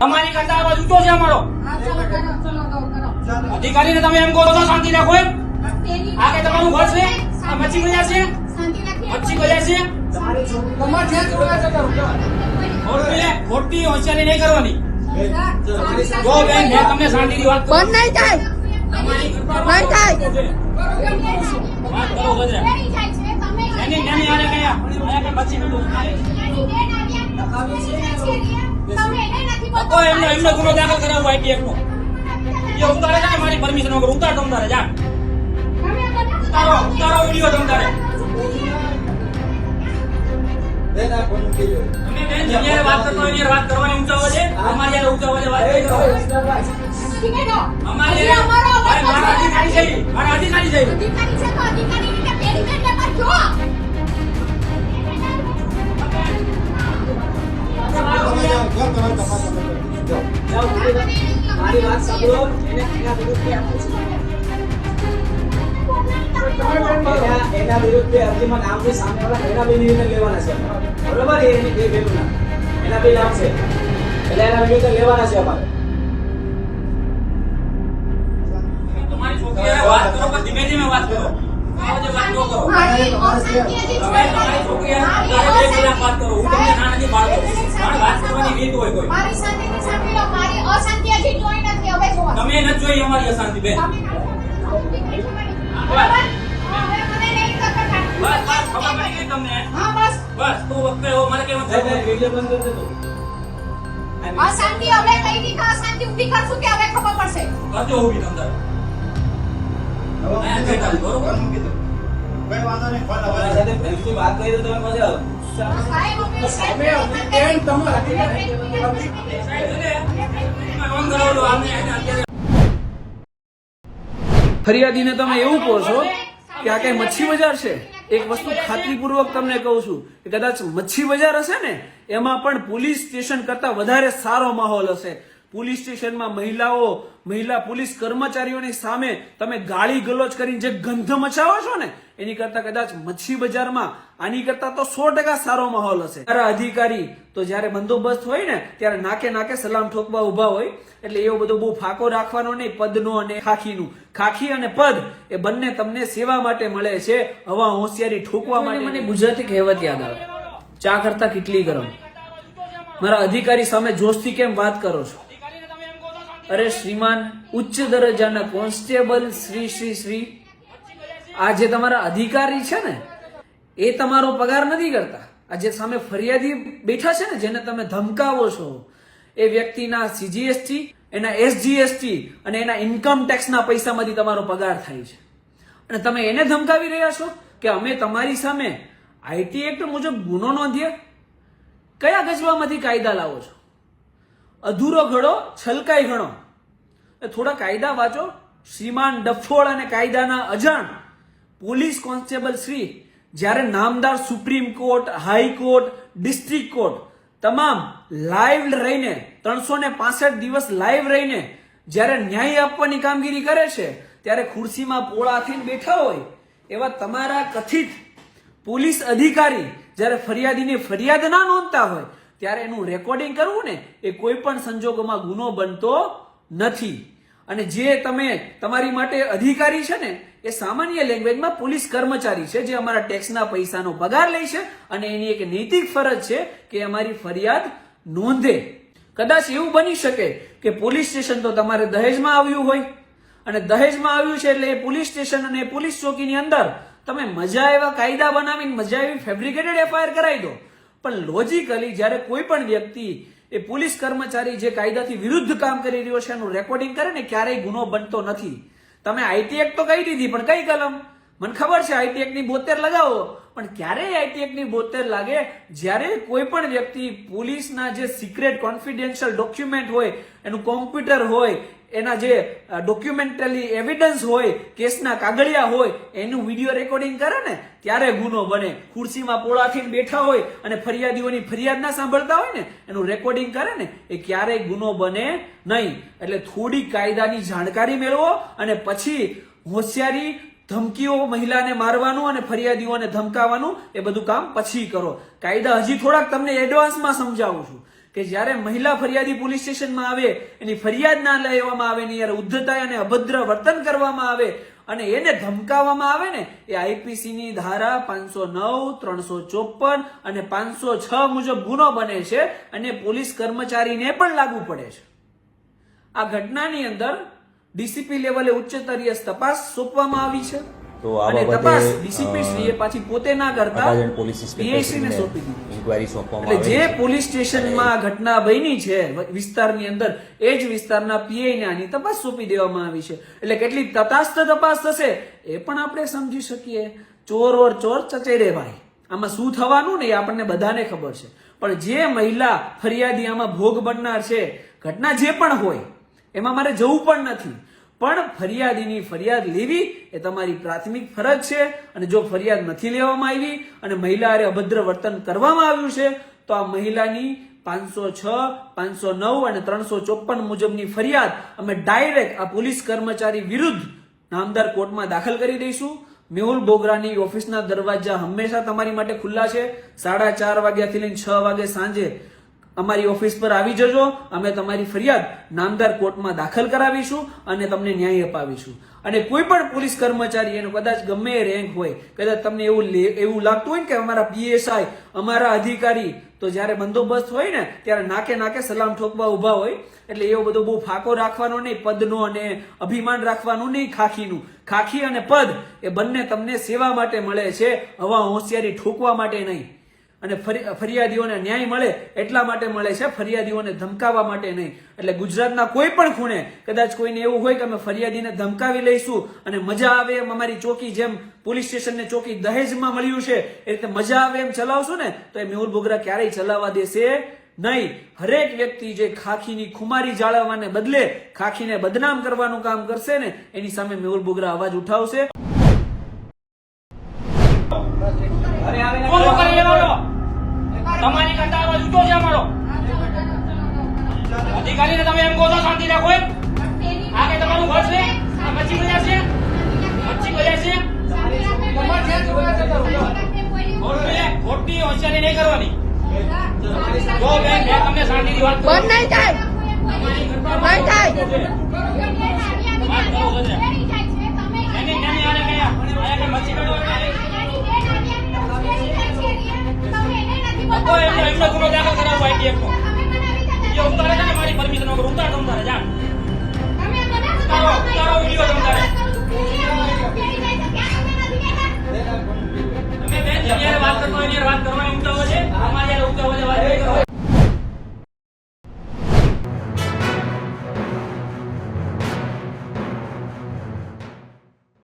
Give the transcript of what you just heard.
અમારી કરતા આવાજ ઊંચો છે અમારો. અધિકારીને તમે એમ કહો છો શાંતિ રાખો એમ. આ કે તમારું ઘર છે? આ મચ્છી બજાર છે? મચ્છી બજાર છે? ખોટી ખોટી હોશિયારી નહીં કરવાની. જો બેન મેં તમને શાંતિથી વાત કરું બંધ નહીં થાય. તમારી થાય. વાત કરો બધા એની નાની આને કયા? આયા કે મચ્છી બધું તો એમને એમને ગુનો દાખલ કરાવવો આઈટીએફ નો એ ઉતારે છે મારી પરમિશન વગર. ઉતાર તમ તારે જા. ઉતારો ઉતારો વીડિયો તમ તારે બેન વાત કરતો એની વાત કરવાની ઊંચા અવાજે અમારી ઊંચા અવાજે વાત કરો અમારી હારે- ભાઈ, મારા અધિકારી છે. મારા અધિકારી ઈ. મારી એને વિરુદ્ધ અરજીમાં નામ છે સામેવાળા એના બે નિવેદન લેવાના છે બરોબર એ બે બેનના એના વાત કરો પણ વાત કરો મારી લો મારી અશાંતિ હજી જોઈ નથી હવે જોવા તમે નથી જોઈ અમારી અશાંતિ બેન બરાબર? હા, હવે મને નહીં કરતા બસ બસ ખબર પડી ગઈ તમને હા બસ બસ તું વખતે એવો મને કેમ સાહેબ, એ વીડિયો બંધ કરી દેજો અશાંતિ હવે કઈ રીતે અશાંતિ ઊભી કરશું કે હવે ખબર પડશે કરજો ઊભી તમ તારે અહીંયા બેઠા છો, બરોબર તમારા સાથે પ્રેમથી વાત કરી તો તમે મજા આવે સાહેબ અમે સાહેબ છે ફરિયાદીને તમે એવું કહો છો કે આ કઈ મચ્છી બજાર છે? એક વસ્તુ ખાતરીપૂર્વક તમને કહું છું કે કદાચ મચ્છી બજાર હશે ને એમાં પણ પોલીસ સ્ટેશન કરતા વધારે સારો માહોલ હશે. પોલીસ સ્ટેશનમાં મહિલાઓ મહિલા પોલીસ કર્મચારીઓની સામે તમે ગાળી ગલોચ કરીને જે ગંધ મચાવો છો ને એની કરતા કદાચ મચ્છી બજારમાં આની કરતા તો સો ટકા સારો માહોલ હશે. મારા અધિકારી તો જ્યારે બંદોબસ્ત હોય ને ત્યારે નાકે નાકે સલામ ઠોકવા ઊભા હોય એટલે એવો બધો બહુ ફાકો રાખવાનો નહીં પદનો અને ખાખીનું. ખાખી અને પદ એ બંને તમને સેવા માટે મળે છે હવા હોશિયારી ઠોકવા માટે. મને ગુજરાતી કહેવત યાદ આવે. ચા કરતા કેટલી ગરમ? મારા અધિકારી સામે જોશથી કેમ વાત કરો છો? અરે શ્રીમાન, ઉચ્ચ દરજ્જાના કોન્સ્ટેબલ શ્રી શ્રી શ્રી, આ જે તમારા અધિકારી છે ને, એ તમારો પગાર નથી કરતા. આ જે સામે ફરિયાદી બેઠા છે ને, જેને તમે ધમકાવો છો, એ વ્યક્તિના સીજીએસટી એના એસજીએસટી અને એના ઇન્કમ ટેક્સના પૈસામાંથી તમારો પગાર થાય છે. અને તમે એને ધમકાવી રહ્યા છો કે અમે તમારી સામે આઈટી એક્ટ મુજબ ગુનો નોંધીએ કયા ગજવામાંથી કાયદા લાવો છો? અધૂરો ઘડો, છલકાઈ ઘણો. એ થોડા કાયદા વાંચો. શ્રીમાન ડફોળ અને કાયદાના અજાણ પોલીસ કોન્સ્ટેબલ શ્રી, જ્યારે નામદાર Supreme Court, high court, district court, તમામ લાઈવ રહીને ત્રણસો ને પાસઠ દિવસ લાઈવ રહીને, જ્યારે ન્યાય આપવાની કામગીરી કરે છે, ત્યારે ખુરશીમાં પોળા થઈને બેઠા હોય, એવા તમારા કથિત પોલીસ અધિકારી જ્યારે ફરિયાદીની ફરિયાદ ના નોંધતા હોય ત્યારે એનું રેકોર્ડિંગ કરવું ને, એ કોઈ પણ સંજોગોમાં ગુનો બનતો નથી. અને જે તમે તમારી માટે અધિકારી છે ને, એ સામાન્ય લેંગ્વેજમાં પોલીસ કર્મચારી છે, જે અમારા ટેક્સના પૈસાનો પગાર લે છે અને એની એક નૈતિક ફરજ છે કે અમારી ફરિયાદ નોંધે. કદાચ એવું બની શકે કે પોલીસ સ્ટેશન તો તમારે દહેજમાં આવ્યું હોય. અને દહેજમાં આવ્યું છે એટલે એ પોલીસ સ્ટેશન અને પોલીસ ચોકીની અંદર તમે મજા એવા કાયદા બનાવીને મજા એવી ફેબ્રિકેટેડ એફઆઈઆર કરાવી દો. પણ લોજિકલી જ્યારે કોઈ પણ વ્યક્તિ એ પોલીસ કર્મચારી જે કાયદાથી વિરુદ્ધ કામ કરી રહ્યો છે એનું રેકોર્ડિંગ કરે ને, ક્યારેય ગુનો બનતો નથી. તમે આઈટી એક્ટ તો કહી દીધી, પણ કઈ કલમ? મને ખબર છે આઈટીએકની બોતેર લગાવો. પણ ક્યારેય આઈટીએકની બોતેર લાગે? જ્યારે કોઈ પણ વ્યક્તિ પોલીસના જે સિક્રેટ કોન્ફિડેન્શિયલ ડોક્યુમેન્ટ હોય, એનું કોમ્પ્યુટર હોય, એના જે ડોક્યુમેન્ટરી એવિડન્સ હોય, કેસના કાગળિયા હોય, એનું વીડિયો રેકોર્ડિંગ કરે ને, ત્યારે ગુનો બને. ખુરશીમાં પોળાથી બેઠા હોય અને ફરિયાદીઓની ફરિયાદ ના સાંભળતા હોય ને, એનું રેકોર્ડિંગ કરે ને, એ ક્યારેય ગુનો બને નહીં. એટલે થોડી કાયદાની જાણકારી મેળવો અને પછી હોશિયારી ધમકીઓ મહિલાને મારવાનું અને ફરિયાદીઓને ધમકાવવાનું એ બધું કામ પછી કરો. કાયદા હજી થોડાક તમને એડવાન્સમાં સમજાવું છું કે જ્યારે મહિલા ફરિયાદી પોલીસ સ્ટેશનમાં આવે, એની ફરિયાદ ના લેવામાં આવે ને યાર ઉદ્ધતાઈ અને અભદ્ર વર્તન કરવામાં આવે અને એને ધમકાવવામાં આવે ને, એ આઈપીસી ની ધારા પાંચસો નવ, ત્રણસો ચોપન અને પાંચસો છ મુજબ ગુનો બને છે અને પોલીસ કર્મચારીને પણ લાગુ પડે છે. આ ઘટનાની અંદર ડીસીપી લેવલે ઉચ્ચ સ્તરીય તપાસ સોંપવામાં આવી છે. તો આ બાબતે, તપાસ ડીસીપી શ્રીએ પાછી પોતે ના કરતા પોલીસ પીએસસી ને સોંપી દીધી ઇન્કવાયરી સોંપવામાં એટલે જે પોલીસ સ્ટેશનમાં આ ઘટના બની છે વિસ્તારની અંદર એ જ વિસ્તારના પીઆઈ ને આની તપાસ સોંપી દેવામાં આવી છે. એટલે કેટલી તપાસ તો તપાસ થશે એ પણ આપણે સમજી શકીએ. ચોર ઓર ચોર ચચેરે ભાઈ. આમાં શું થવાનું ને એ આપણને બધાને ખબર છે. પણ જે મહિલા ફરિયાદી આમાં ભોગ બનનાર છે ઘટના જે પણ હોય એમાં મારે જવું પણ નથી. પણ ફરિયાદીની ફરિયાદ લેવી એ તમારી પ્રાથમિક ફરજ છે. અને જો ફરિયાદ નથી લેવામાં આવી અને મહિલા અભદ્ર વર્તન કરવામાં આવ્યું છે, તો આ મહિલાની પાંચસો છ, પાંચસો નવ અને ત્રણસો ચોપન મુજબની ફરિયાદ અમે ડાયરેક્ટ આ પોલીસ કર્મચારી વિરુદ્ધ નામદાર કોર્ટમાં દાખલ કરી દઈશું. મેહુલ બોગરાની ઓફિસના દરવાજા હંમેશા તમારી માટે ખુલ્લા છે. સાડા ચાર વાગ્યાથી લઈને છ વાગે સાંજે અમારી ઓફિસ પર આવી જજો. અમે તમારી ફરિયાદ નામદાર કોર્ટમાં દાખલ કરાવીશું અને તમને ન્યાય અપાવીશું. અને કોઈ પણ પોલીસ કર્મચારી એનો કદાચ ગમે એ રેન્ક હોય, કદાચ તમને એવું એવું લાગતું હોય ને કે અમારા પીએસઆઈ, અમારા અધિકારી, તો જ્યારે બંદોબસ્ત હોય ને, ત્યારે નાકે નાકે સલામ ઠોકવા ઊભા હોય. એટલે એવો બધો બહુ ફાકો રાખવાનો નહીં, પદનો અને અભિમાન રાખવાનું નહીં, ખાખીનું. ખાખી અને પદ એ બંને તમને સેવા માટે મળે છે, હવા હોશિયારી ઠોકવા માટે નહીં. અને ફરી- ફરિયાદીઓને ન્યાય મળે એટલા માટે મળે છે ફરિયાદીઓને ધમકાવવા માટે નહીં. એટલે ગુજરાતના કોઈ પણ ખૂણે કદાચ કોઈને એવું હોય કે અમે ફરિયાદીને ધમકાવી લઈશું અને મજા આવે એમ અમારી ચોકી જેમ પોલીસ સ્ટેશનને ચોકી દહેજમાં મળ્યું છે એ રીતે મજા આવે એમ ચલાવશું ને તો એ મેહુલ બોગરા ક્યારેય ચલાવવા દેશે નહીં. હરેક વ્યક્તિ જે ખાખીની ખુમારી જાળવવાને બદલે ખાખીને બદનામ કરવાનું કામ કરશે ને એની સામે મેહુલ બોગરા અવાજ ઉઠાવશે. અરે આવે તમારી કરતા અવાજ ઊંચો છે અમારો. અધિકારીને તમે એમ કહો છો શાંતિ રાખો એમ. આ કે તમારું ઘર છે? આ મચ્છી બજાર છે? મચ્છી બજાર છે? ખોટી હોશિયારી નહીં કરવાની. જો બેન મેં તમને શાંતિથી વાત બંધ નહીં થાય. બંધ થાય. ગાડી એકનો એ ઉતારે છે ને મારી પરમિશન વગર ઉતાર તમ તારે જા ઉતારો ઉતારો વીડિયો તમ